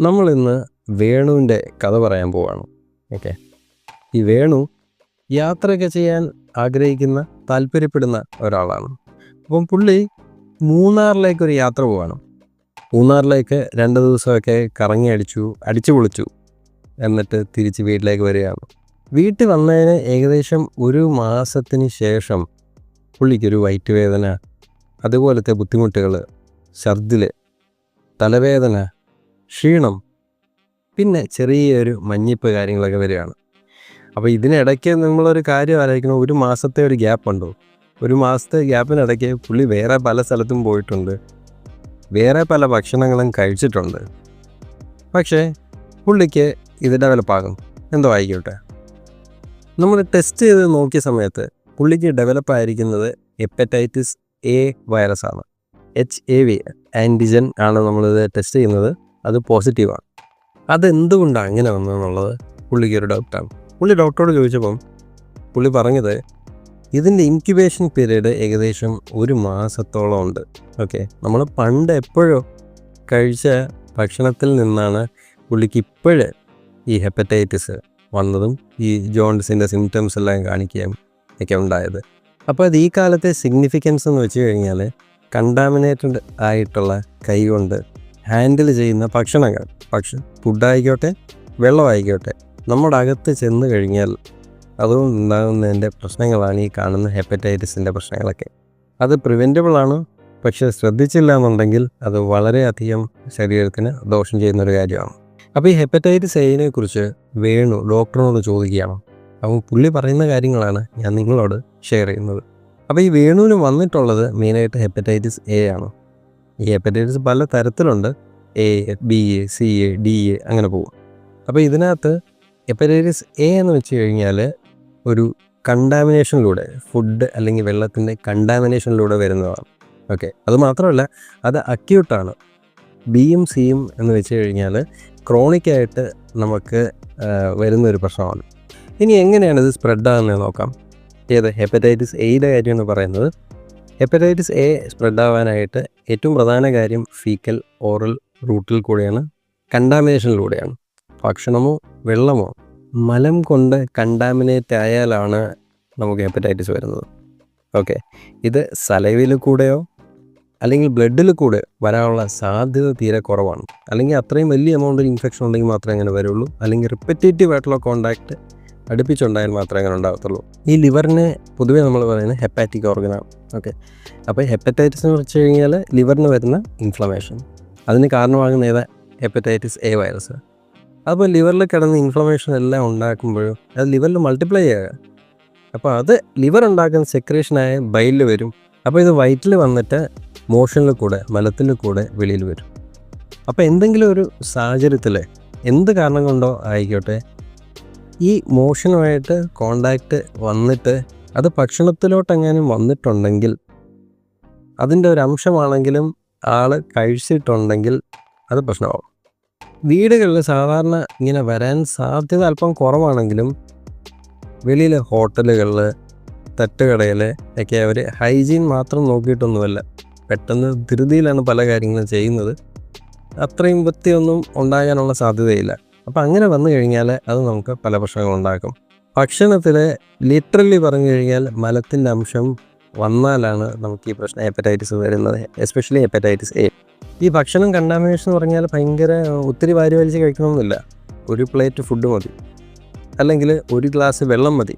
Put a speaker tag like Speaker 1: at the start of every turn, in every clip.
Speaker 1: നമ്മൾ ഇന്ന് വേണുവിന്റെ കഥ പറയാൻ പോവാണ്. ഓക്കെ. ഈ വേണു യാത്രയൊക്കെ ചെയ്യാൻ ആഗ്രഹിക്കുന്ന താല്പര്യപ്പെടുന്ന ഒരാളാണ്. അപ്പം പുള്ളി മൂന്നാറിലേക്ക് ഒരു യാത്ര പോവാണ്. മൂന്നാറിലേക്ക് രണ്ട് ദിവസമൊക്കെ കറങ്ങി അടിച്ചു അടിച്ചു പൊളിച്ചു എന്നിട്ട് തിരിച്ച് വീട്ടിലേക്ക് വരികയാണ്. വീട്ടിൽ വന്നതിന് ഏകദേശം ഒരു മാസത്തിന് ശേഷം പുള്ളിക്കൊരു വയറ്റുവേദന അതുപോലത്തെ ബുദ്ധിമുട്ടുകൾ ഛർദിൽ തലവേദന ക്ഷീണം പിന്നെ ചെറിയൊരു മഞ്ഞിപ്പ് കാര്യങ്ങളൊക്കെ വരികയാണ്. അപ്പോൾ ഇതിനിടയ്ക്ക് നമ്മളൊരു കാര്യം ആലോചിക്കണം. ഒരു മാസത്തെ ഒരു ഗ്യാപ്പ് ഉണ്ടോ ഒരു മാസത്തെ ഗ്യാപ്പിനിടയ്ക്ക് പുള്ളി വേറെ പല സ്ഥലത്തും പോയിട്ടുണ്ട്. വേറെ പല ഭക്ഷണങ്ങളും കഴിച്ചിട്ടുണ്ട്. പക്ഷേ പുള്ളിക്ക് ഇത് ഡെവലപ്പാകും. എന്തോ ആയിക്കോട്ടെ. നമ്മൾ ടെസ്റ്റ് ചെയ്ത് നോക്കിയ സമയത്ത് പുള്ളിക്ക് ഡെവലപ്പ് ആയിരിക്കുന്നത് ഹെപ്പറ്റൈറ്റിസ് എ വൈറസാണ്. എച്ച് എ വി ആന്റിജൻ ആണ് നമ്മളിത് ടെസ്റ്റ് ചെയ്യുന്നത്. അത് പോസിറ്റീവാണ്. അതെന്തുകൊണ്ടാണ് അങ്ങനെ വന്നതെന്നുള്ളത് പുള്ളിക്ക് ഒരു ഡൗട്ടാണ് പുള്ളി ഡോക്ടറോട് ചോദിച്ചപ്പം പുള്ളി പറഞ്ഞത് ഇതിന്റെ ഇൻക്യുബേഷൻ പീരീഡ് ഏകദേശം ഒരു മാസത്തോളം ഉണ്ട്. ഓക്കെ നമ്മൾ പണ്ട് എപ്പോഴോ കഴിച്ച ഭക്ഷണത്തിൽ നിന്നാണ് പുള്ളിക്ക് ഇപ്പോഴേ ഈ ഹെപ്പറ്റൈറ്റിസ് വന്നതും ഈ ജോൺസിന്റെ സിംറ്റംസ് എല്ലാം കാണിക്കുകയും ഒക്കെ ഉണ്ടായത്. അപ്പോൾ അത് ഈ കാലത്തെ സിഗ്നിഫിക്കൻസ് എന്ന് വെച്ച് കഴിഞ്ഞാൽ കണ്ടാമിനേറ്റഡ് ആയിട്ടുള്ള കൈ കൊണ്ട് ഹാൻഡിൽ ചെയ്യുന്ന ഭക്ഷണങ്ങൾ. ഭക്ഷ ഫുഡായിക്കോട്ടെ വെള്ളമായിക്കോട്ടെ നമ്മുടെ അകത്ത് ചെന്ന് കഴിഞ്ഞാൽ അതുകൊണ്ട് ഉണ്ടാകുന്നതിന്റെ പ്രശ്നങ്ങളാണ് ഈ കാണുന്ന ഹെപ്പറ്റൈറ്റിസിന്റെ പ്രശ്നങ്ങളൊക്കെ. അത് പ്രിവെന്റബിൾ ആണ്. പക്ഷേ ശ്രദ്ധിച്ചില്ല എന്നുണ്ടെങ്കിൽ അത് വളരെയധികം ശരീരത്തിന് ദോഷം ചെയ്യുന്ന ഒരു കാര്യമാണ്. അപ്പോൾ ഈ ഹെപ്പറ്റൈറ്റിസ് എയിനെ കുറിച്ച് വേണു ഡോക്ടറിനോട് ചോദിക്കുകയാണ്. അപ്പോൾ പുള്ളി പറയുന്ന കാര്യങ്ങളാണ് ഞാൻ നിങ്ങളോട് ഷെയർ ചെയ്യുന്നത്. അപ്പോൾ ഈ വേണുവിന് വന്നിട്ടുള്ളത് മെയിനായിട്ട് ഹെപ്പറ്റൈറ്റിസ് എ ആണ്. ഈ ഹെപ്പറ്റൈറ്റിസ് പല തരത്തിലുണ്ട്. A B A C A D A അങ്ങനെ പോകും അപ്പോൾ ഇതിനകത്ത് ഹെപ്പറ്റൈറ്റിസ് എ എന്ന് വെച്ച് കഴിഞ്ഞാൽ ഒരു കണ്ടാമിനേഷനിലൂടെ ഫുഡ് അല്ലെങ്കിൽ വെള്ളത്തിന്റെ കണ്ടാമിനേഷനിലൂടെ വരുന്നതാണ്. ഓക്കെ. അത് മാത്രമല്ല അത് അക്യൂട്ടാണ്. ബിയും സിയും എന്ന് വെച്ച് കഴിഞ്ഞാൽ ക്രോണിക്കായിട്ട് നമുക്ക് വരുന്നൊരു പ്രശ്നമാണ്. ഇനി എങ്ങനെയാണ് ഇത് സ്പ്രെഡ് ആകുന്നത് നോക്കാം. ഏത്? ഹെപ്പറ്റൈറ്റിസ് എയുടെ കാര്യം എന്ന് പറയുന്നത് ഹെപ്പറ്റൈറ്റിസ് എ സ്പ്രെഡ് ആവാനായിട്ട് ഏറ്റവും പ്രധാന കാര്യം ഫീക്കൽ ഓറൽ റൂട്ടിൽ കൂടെയാണ് കണ്ടാമിനേഷനിലൂടെയാണ്. ഭക്ഷണമോ വെള്ളമോ മലം കൊണ്ട് കണ്ടാമിനേറ്റ് ആയാലാണ് നമുക്ക് ഹെപ്പറ്റൈറ്റിസ് വരുന്നത്. ഓക്കെ ഇത് സലൈവിൽ കൂടെയോ അല്ലെങ്കിൽ ബ്ലഡിൽ കൂടെ വരാനുള്ള സാധ്യത തീരെ കുറവാണ്. അല്ലെങ്കിൽ അത്രയും വലിയ എമൗണ്ടിൽ ഇൻഫെക്ഷൻ ഉണ്ടെങ്കിൽ മാത്രമേ അങ്ങനെ വരുള്ളൂ. അല്ലെങ്കിൽ റിപ്പറ്റേറ്റീവ് ആയിട്ടുള്ള കോണ്ടാക്ട് അടുപ്പിച്ചുണ്ടായാൽ മാത്രമേ അങ്ങനെ ഉണ്ടാകത്തുള്ളൂ. ഈ ലിവറിന് പൊതുവേ നമ്മൾ പറയുന്നത് ഹെപ്പാറ്റിക് ഓർഗനാണ് ഓക്കെ. അപ്പോൾ ഹെപ്പറ്റൈറ്റിസ് വെച്ച് കഴിഞ്ഞാൽ ലിവറിന് വരുന്ന ഇൻഫ്ലമേഷൻ. അതിന് കാരണമാകുന്ന ഏതാ? Hepatitis A virus. അപ്പോൾ ലിവറിൽ കിടന്ന് ഇൻഫ്ലമേഷൻ എല്ലാം ഉണ്ടാക്കുമ്പോഴും അത് ലിവറിൽ മൾട്ടിപ്ലൈ ചെയ്യുക. അപ്പോൾ അത് ലിവർ ഉണ്ടാക്കുന്ന സെക്രേഷനായ ബൈലിൽ വരും. അപ്പോൾ ഇത് വയറ്റിൽ വന്നിട്ട് മോഷനിൽ കൂടെ മലത്തിൽ കൂടെ വെളിയിൽ വരും. അപ്പോൾ എന്തെങ്കിലും ഒരു സാഹചര്യത്തിൽ എന്ത് കാരണം കൊണ്ടോ ആയിക്കോട്ടെ. ഈ മോഷനുമായിട്ട് കോണ്ടാക്റ്റ് വന്നിട്ട് അത് ഭക്ഷണത്തിലോട്ടെങ്ങാനും വന്നിട്ടുണ്ടെങ്കിൽ അതിന്റെ ഒരു അംശമാണെങ്കിലും ആൾ കഴിച്ചിട്ടുണ്ടെങ്കിൽ അത് പ്രശ്നമാവും. വീടുകളിൽ സാധാരണ ഇങ്ങനെ വരാൻ സാധ്യത അല്പം കുറവാണെങ്കിലും വെളിയിൽ ഹോട്ടലുകളിൽ തട്ടുകടയിൽ ഒക്കെ അവർ ഹൈജീൻ മാത്രം നോക്കിയിട്ടൊന്നുമല്ല. പെട്ടെന്ന് ധൃതിയിലാണ് പല കാര്യങ്ങളും ചെയ്യുന്നത്. അത്രയും വൃത്തിയൊന്നും ഉണ്ടാകാനുള്ള സാധ്യതയില്ല. അപ്പോൾ അങ്ങനെ വന്നു കഴിഞ്ഞാൽ അത് നമുക്ക് പല പ്രശ്നങ്ങളുണ്ടാക്കും ഭക്ഷണത്തിൽ ലിറ്ററലി പറഞ്ഞു കഴിഞ്ഞാൽ മലത്തിന്റെ അംശം വന്നാലാണ് നമുക്ക് ഈ പ്രശ്നം ഹെപ്പറ്റൈറ്റിസ് വരുന്നത് എസ്പെഷ്യലി ഹെപ്പറ്റൈറ്റിസ് എ ഈ ഭക്ഷണം കണ്ടാമിനേഷൻ എന്ന് പറഞ്ഞാൽ ഭയങ്കര ഒത്തിരി വാരി വലിച്ച് കഴിക്കണമെന്നില്ല ഒരു പ്ലേറ്റ് ഫുഡ് മതി. അല്ലെങ്കിൽ ഒരു ഗ്ലാസ് വെള്ളം മതി.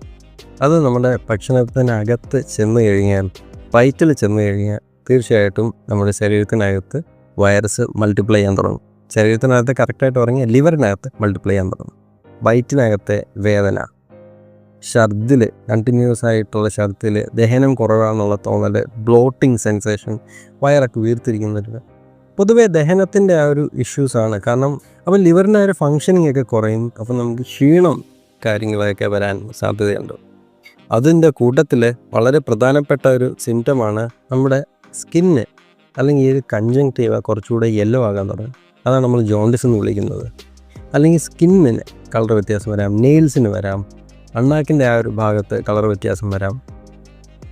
Speaker 1: അത് നമ്മുടെ ഭക്ഷണത്തിനകത്ത് ചെന്ന് കഴിഞ്ഞാൽ വയറ്റിൽ ചെന്ന് കഴിഞ്ഞാൽ തീർച്ചയായിട്ടും നമ്മുടെ ശരീരത്തിനകത്ത് വൈറസ് മൾട്ടിപ്ലൈ ചെയ്യാൻ തുടങ്ങും. ശരീരത്തിനകത്ത് കറക്റ്റായിട്ട് ഉറങ്ങി ലിവറിനകത്ത് മൾട്ടിപ്ലൈ ചെയ്യാൻ തുടങ്ങും വയറ്റിനകത്തെ വേദന. ഛർദിൽ കണ്ടിന്യൂസ് ആയിട്ടുള്ള ഛർദിൽ ദഹനം കുറവാണെന്നുള്ള തോന്നൽ ബ്ലോട്ടിങ് സെൻസേഷൻ വയറൊക്കെ വീർത്തിരിക്കുന്നൊരു പൊതുവേ ദഹനത്തിന്റെ ആ ഒരു ഇഷ്യൂസാണ് കാരണം അപ്പം ലിവറിന്റെ ഒരു ഫങ്ഷനിങ് ഒക്കെ കുറയും. അപ്പം നമുക്ക് ക്ഷീണം കാര്യങ്ങളൊക്കെ വരാൻ സാധ്യതയുണ്ട്. അതിന്റെ കൂട്ടത്തിൽ വളരെ പ്രധാനപ്പെട്ട ഒരു സിംറ്റമാണ് നമ്മുടെ സ്കിന്ന് അല്ലെങ്കിൽ ഈ ഒരു കുറച്ചുകൂടെ യെല്ലോ ആകാൻ തുടങ്ങും അതാണ് നമ്മൾ ജോണ്ടിസ് എന്ന് വിളിക്കുന്നത്. അല്ലെങ്കിൽ സ്കിന്നിന് കളർ വ്യത്യാസം വരാം നെയിൽസിന് വരാം അണ്ണാക്കിന്റെ ആ ഒരു ഭാഗത്ത് കളർ വ്യത്യാസം വരാം.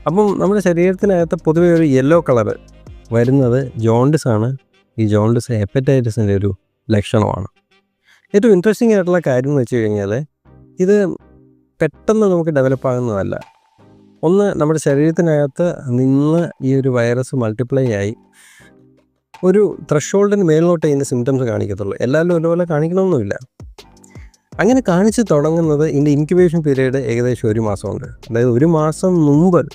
Speaker 1: അപ്പം നമ്മുടെ ശരീരത്തിനകത്ത് പൊതുവേ ഒരു യെല്ലോ കളർ വരുന്നത് ജോണ്ടിസ് ആണ്. ഈ ജോണ്ടിസ് ഹെപ്പറ്റൈറ്റിസിന്റെ ഒരു ലക്ഷണമാണ്. ഏറ്റവും ഇൻട്രസ്റ്റിംഗ് ആയിട്ടുള്ള കാര്യം എന്ന് വെച്ച് കഴിഞ്ഞാൽ ഇത് പെട്ടെന്ന് നമുക്ക് ഡെവലപ്പ് ആകുന്നതല്ല. ഒന്ന് നമ്മുടെ ശരീരത്തിനകത്ത് നിന്ന് ഈ ഒരു വൈറസ് മൾട്ടിപ്ലൈ ആയി. ഒരു ത്രഷോൾഡിന് മേലോട്ടേ ഇതിന്റെ സിംറ്റംസ് കാണിക്കത്തുള്ളൂ. എല്ലാവരും ഒരുപോലെ കാണിക്കണമെന്നില്ല അങ്ങനെ കാണിച്ച് തുടങ്ങുന്നത് ഇതിന്റെ ഇൻക്യുബേഷൻ പീരീഡ് ഏകദേശം ഒരു മാസമുണ്ട്. അതായത് ഒരു മാസം മുമ്പ്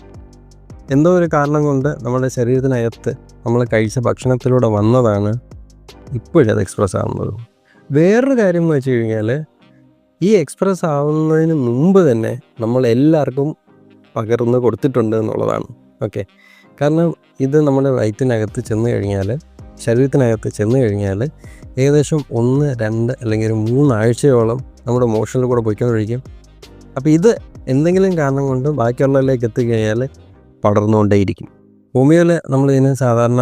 Speaker 1: എന്തോ ഒരു കാരണം കൊണ്ട് നമ്മുടെ ശരീരത്തിനകത്ത് നമ്മൾ കഴിച്ച ഭക്ഷണത്തിലൂടെ വന്നതാണ് ഇപ്പോഴത് എക്സ്പ്രസ് ആവുന്നത്. വേറൊരു കാര്യം എന്ന് വെച്ച് കഴിഞ്ഞാൽ ഈ എക്സ്പ്രസ് ആവുന്നതിന് മുമ്പ് തന്നെ നമ്മൾ എല്ലാവർക്കും പകർന്ന് കൊടുത്തിട്ടുണ്ട് എന്നുള്ളതാണ്. ഓക്കെ. കാരണം ഇത് നമ്മുടെ വയറ്റിനകത്ത് ചെന്ന് കഴിഞ്ഞാൽ ശരീരത്തിനകത്ത് ചെന്ന് കഴിഞ്ഞാൽ ഏകദേശം ഒന്ന് രണ്ട് അല്ലെങ്കിൽ ഒരു മൂന്നാഴ്ചയോളം നമ്മുടെ മോഷനിൽ കൂടെ പോയിക്കൊണ്ടിരിക്കും. അപ്പോൾ ഇത് എന്തെങ്കിലും കാരണം കൊണ്ട് ബാക്കിയുള്ളതിലേക്ക് എത്തിക്കഴിഞ്ഞാൽ പടർന്നുകൊണ്ടേയിരിക്കും. ഹോമിയോയിൽ നമ്മൾ ഇതിന് സാധാരണ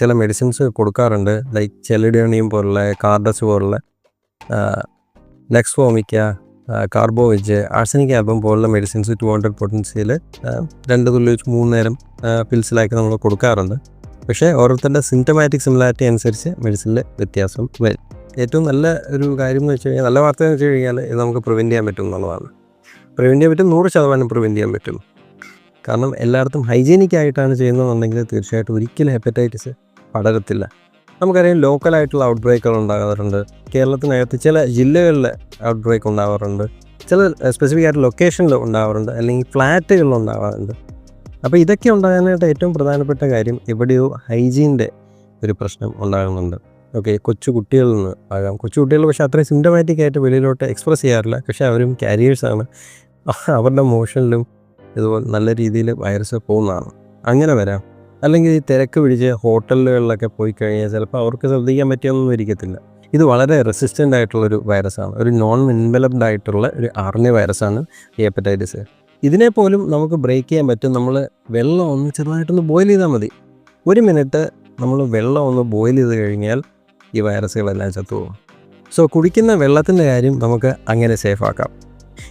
Speaker 1: ചില മെഡിസിൻസ് കൊടുക്കാറുണ്ട്. ലൈക്ക് ചെലിഡിയോണിയം പോലുള്ള കാർഡസ് പോലുള്ള nux vomica carbo veg arsenic album പോലുള്ള മെഡിസിൻസ് ടു ഹൺഡ്രഡ് പൊട്ടൻസിയിൽ രണ്ട് തുള്ളി വെച്ച് മൂന്ന് നേരം പിൽസിലാക്കി നമ്മൾ കൊടുക്കാറുണ്ട്. പക്ഷേ ഓരോരുത്തരുടെ സിംറ്റമാറ്റിക് സിമിലാരിറ്റി അനുസരിച്ച് മെഡിസിനിൽ വ്യത്യാസം വരും. ഏറ്റവും നല്ല ഒരു കാര്യം എന്ന് വെച്ച് കഴിഞ്ഞാൽ നല്ല വാർത്ത എന്ന് വെച്ച് കഴിഞ്ഞാൽ ഇത് നമുക്ക് പ്രിവെന്റ് ചെയ്യാൻ പറ്റും എന്നുള്ളതാണ്. പ്രിവെന്റ് ചെയ്യാൻ പറ്റും നൂറ് ശതമാനം പ്രിവെന്റ് ചെയ്യാൻ പറ്റും. കാരണം എല്ലായിടത്തും ഹൈജീനിക് ആയിട്ടാണ് ചെയ്യുന്നതെന്നുണ്ടെങ്കിൽ തീർച്ചയായിട്ടും ഒരിക്കലും ഹെപ്പറ്റൈറ്റിസ് പടരത്തില്ല. നമുക്കറിയാം ലോക്കലായിട്ടുള്ള ഔട്ട് ബ്രേക്കുകൾ ഉണ്ടാകാറുണ്ട്. കേരളത്തിനകത്ത് ചില ജില്ലകളിൽ ഔട്ട് ബ്രേക്ക് ഉണ്ടാകാറുണ്ട് ചില സ്പെസിഫിക് ആയിട്ട് ലൊക്കേഷനിൽ ഉണ്ടാകാറുണ്ട് അല്ലെങ്കിൽ ഫ്ലാറ്റുകളിൽ ഉണ്ടാവാറുണ്ട്. അപ്പോൾ ഇതൊക്കെ ഉണ്ടാകാനായിട്ട് ഏറ്റവും പ്രധാനപ്പെട്ട കാര്യം എവിടെയോ ഹൈജീന്റെ ഒരു പ്രശ്നം ഉണ്ടാകുന്നുണ്ട്. ഓക്കെ കൊച്ചു കുട്ടികളിൽ നിന്ന് ആകാം. കൊച്ചു കുട്ടികൾ പക്ഷേ അത്രയും സിംറ്റമാറ്റിക് ആയിട്ട് വെളിയിലോട്ട് എക്സ്പ്രസ് ചെയ്യാറില്ല. പക്ഷേ അവരും കാരിയേഴ്സാണ് അവരുടെ മോഷനിലും ഇതുപോലെ നല്ല രീതിയിൽ വൈറസ് പോകുന്നതാണ്. അങ്ങനെ വരാം. അല്ലെങ്കിൽ ഈ തിരക്ക് പിടിച്ച് ഹോട്ടലുകളിലൊക്കെ പോയി കഴിഞ്ഞാൽ ചിലപ്പോൾ അവർക്ക് ശ്രദ്ധിക്കാൻ പറ്റിയൊന്നും ഇരിക്കത്തില്ല. ഇത് വളരെ റെസിസ്റ്റന്റ് ആയിട്ടുള്ളൊരു വൈറസാണ് ഒരു നോൺ എൻവലപ്ഡ് ആയിട്ടുള്ള ഒരു ആർണി വൈറസാണ് ഹെപ്പറ്റൈറ്റിസ് ഇതിനെ പോലും നമുക്ക് ബ്രേക്ക് ചെയ്യാൻ പറ്റും. നമ്മൾ വെള്ളം ഒന്ന് ചെറുതായിട്ടൊന്ന് ബോയിൽ ചെയ്താൽ മതി. ഒരു മിനിറ്റ് നമ്മൾ വെള്ളം ഒന്ന് ബോയിൽ ചെയ്ത് കഴിഞ്ഞാൽ ഈ വൈറസുകളെല്ലാം ചത്തുപോകും. സോ കുടിക്കുന്ന വെള്ളത്തിന്റെ കാര്യം നമുക്ക് അങ്ങനെ സേഫ് ആക്കാം.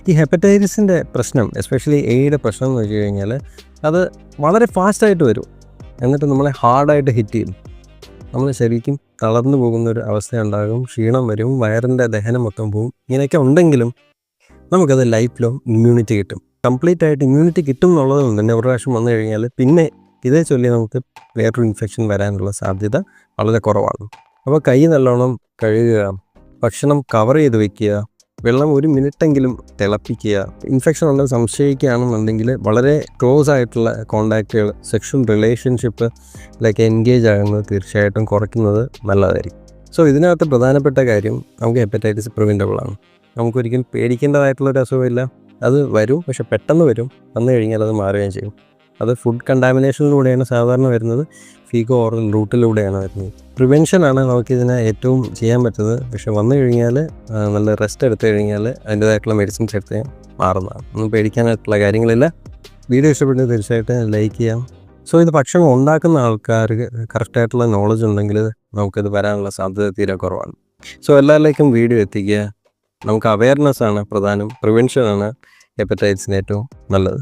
Speaker 1: ഈ ഹെപ്പറ്റൈറ്റിസിന്റെ പ്രശ്നം എസ്പെഷ്യലി എയുടെ പ്രശ്നം എന്ന് വെച്ച് കഴിഞ്ഞാൽ അത് വളരെ ഫാസ്റ്റായിട്ട് വരും. എന്നിട്ട് നമ്മളെ ഹാർഡായിട്ട് ഹിറ്റ് ചെയ്യും. നമ്മൾ ശരിക്കും തളർന്നു പോകുന്ന ഒരു അവസ്ഥയുണ്ടാകും ക്ഷീണം വരും. വയറിന്റെ ദഹനം മൊത്തം പോകും ഇങ്ങനെയൊക്കെ ഉണ്ടെങ്കിലും നമുക്കത് ലൈഫ് ലോങ് ഇമ്മ്യൂണിറ്റി കിട്ടും. കംപ്ലീറ്റ് ആയിട്ട് ഇമ്മ്യൂണിറ്റി കിട്ടും എന്നുള്ളത് കൊണ്ട് തന്നെ ഒരു പ്രാവശ്യം വന്നു കഴിഞ്ഞാൽ പിന്നെ ഇതേ ചൊല്ലി നമുക്ക് വേറൊരു ഇൻഫെക്ഷൻ വരാനുള്ള സാധ്യത വളരെ കുറവാണ്. അപ്പോൾ കൈ നല്ലോണം കഴുകുക ഭക്ഷണം കവർ ചെയ്ത് വെക്കുക വെള്ളം ഒരു മിനിറ്റെങ്കിലും തിളപ്പിക്കുക ഇൻഫെക്ഷൻ ഉണ്ടെന്ന് സംശയിക്കുകയാണെന്നുണ്ടെങ്കിൽ വളരെ ക്ലോസ് ആയിട്ടുള്ള കോണ്ടാക്റ്റുകൾ സെക്ഷൽ റിലേഷൻഷിപ്പ് ലൈക്ക് എൻഗേജ് ആകുന്നത് തീർച്ചയായിട്ടും കുറയ്ക്കുന്നത് നല്ലതായിരിക്കും. സോ ഇതിനകത്ത് പ്രധാനപ്പെട്ട കാര്യം നമുക്ക് ഹെപ്പറ്റൈറ്റിസ് പ്രിവെന്റബിൾ ആണ് നമുക്കൊരിക്കലും പേടിക്കേണ്ടതായിട്ടുള്ള ഒരു അസുഖമില്ല. അത് വരും പക്ഷെ പെട്ടെന്ന് വരും. വന്നു കഴിഞ്ഞാൽ അത് മാറുകയും ചെയ്യും. അത് ഫുഡ് കണ്ടാമിനേഷനിലൂടെയാണ് സാധാരണ വരുന്നത്. ഫീഗോ ഓറൽ റൂട്ടിലൂടെയാണ് വരുന്നത്. പ്രിവെൻഷനാണ് നമുക്കിതിനെ ഏറ്റവും ചെയ്യാൻ പറ്റുന്നത്. പക്ഷെ വന്നു കഴിഞ്ഞാൽ നല്ല റെസ്റ്റ് എടുത്തു കഴിഞ്ഞാൽ അതിന്റേതായിട്ടുള്ള മെഡിസിൻസ് എടുത്ത് മാറുന്നതാണ്. ഒന്നും പേടിക്കാനായിട്ടുള്ള കാര്യങ്ങളില്ല. വീഡിയോ ഇഷ്ടപ്പെട്ടത് തീർച്ചയായിട്ടും ലൈക്ക് ചെയ്യാം. സോ ഇത് ഭക്ഷണം ഉണ്ടാക്കുന്ന ആൾക്കാർക്ക് കറക്റ്റായിട്ടുള്ള നോളജ് ഉണ്ടെങ്കിൽ നമുക്കിത് വരാനുള്ള സാധ്യത തീരെ കുറവാണ്. സോ എല്ലാവരിലേക്കും വീഡിയോ എത്തിക്കുക. നമുക്ക് അവയർനെസ് ആണ് പ്രധാനം. പ്രിവെൻഷൻ ആണ്. ഹെപ്പറ്റൈറ്റിസിന് ഏറ്റവും നല്ലത്?